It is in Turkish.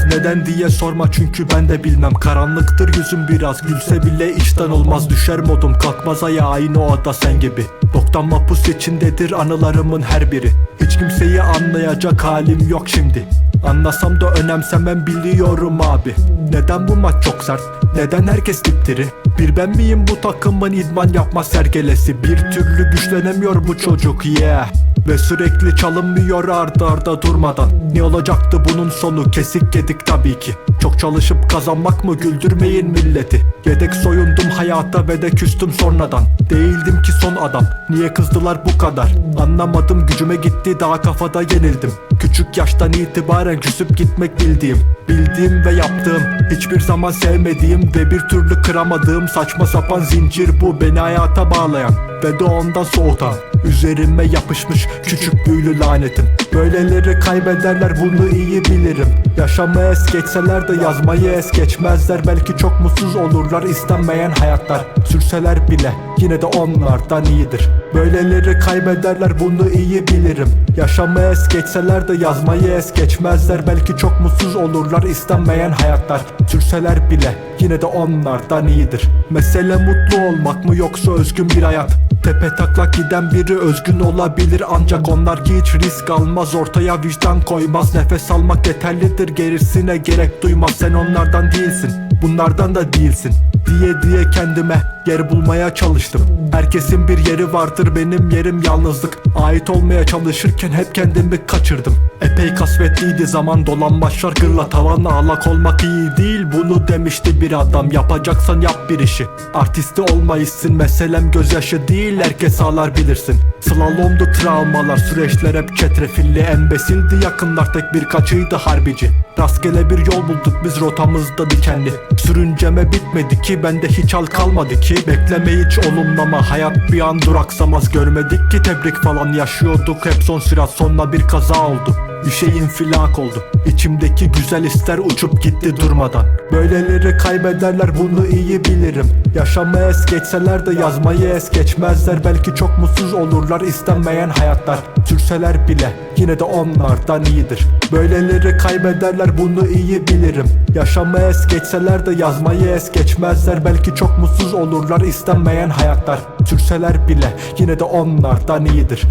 Neden diye sorma çünkü ben de bilmem. Karanlıktır yüzüm biraz gülse bile içten olmaz. Düşer modum kalkmaz ayağa aynı o da sen gibi. Boktan mapus içindedir anılarımın her biri. Hiç kimseyi anlayacak halim yok şimdi. Anlasam da önemsemem biliyorum abi. Neden bu maç çok sert? Neden herkes dipdiri? Bir ben miyim bu takımın idman yapma sergelesi? Bir türlü güçlenemiyor bu çocuk yeah ve sürekli çalınmıyor arda arda durmadan. Ne olacaktı bunun sonu? Kesik yedik tabii ki. Çok çalışıp kazanmak mı? Güldürmeyin milleti. Yedek soyundum hayata ve de küstüm sonradan. Değildim ki son adam. Niye kızdılar bu kadar? Anlamadım gücüme gitti daha kafada yenildim. Küçük yaştan itibaren küsüp gitmek bildiğim Bildiğim ve yaptığım Hiçbir zaman sevmediğim ve bir türlü kıramadığım Saçma sapan zincir bu. Beni hayata bağlayan Ve de ondan soğutan Üzerime yapışmış küçük büyülü lanetim. Böyleleri kaybederler bunu iyi bilirim. Yaşamı es geçseler de yazmayı es geçmezler. Belki çok mutsuz olurlar istenmeyen hayatlar. Sürseler bile yine de onlardan iyidir. Böyleleri kaybederler bunu iyi bilirim. Yaşamı es geçseler de yazmayı es geçmezler. Belki çok mutsuz olurlar istenmeyen hayatlar. Sürseler bile yine de onlardan iyidir. Mesele mutlu olmak mı yoksa özgün bir hayat Tepe taklak giden biri özgün olabilir Ancak onlar hiç risk almaz. Ortaya vicdan koymaz Nefes almak yeterlidir. Gerisine gerek duymaz Sen onlardan değilsin bunlardan da değilsin Diye diye kendime yer bulmaya çalıştım. Herkesin bir yeri vardır benim yerim yalnızlık. Ait olmaya çalışırken hep kendimi kaçırdım. Epey kasvetliydi zaman dolanbaçlar gırla tavanla Ağlak olmak iyi değil. Bunu demişti bir adam Yapacaksan yap bir işi. Artisti olmayısın meselem gözyaşı değil Herkes ağlar bilirsin. Slalomdu travmalar süreçler hep çetrefilli Embesildi yakınlar tek birkaçıydı harbici. Rastgele bir yol bulduk biz rotamızda dikenli. Sürünceme bitmedi ki bende hiç hal kalmadı ki Bekleme hiç olumlama hayat bir an duraksamaz. Görmedik ki tebrik falan yaşıyorduk. Hep son sürat sonra bir kaza oldu bir şey infilak oldu. İçimdeki güzel ister uçup gitti durmadan. Böyleleri kaybederler bunu iyi bilirim. Yaşamı es geçseler de yazmayı es geçmezler. Belki çok mutsuz olurlar istenmeyen hayatlar. Sürseler bile yine de onlardan iyidir. Böyleleri kaybederler bunu iyi bilirim. Yaşamı es geçseler de yazmayı es geçmezler. Belki çok mutsuz olurlar istenmeyen hayatlar. Sürseler bile yine de onlardan iyidir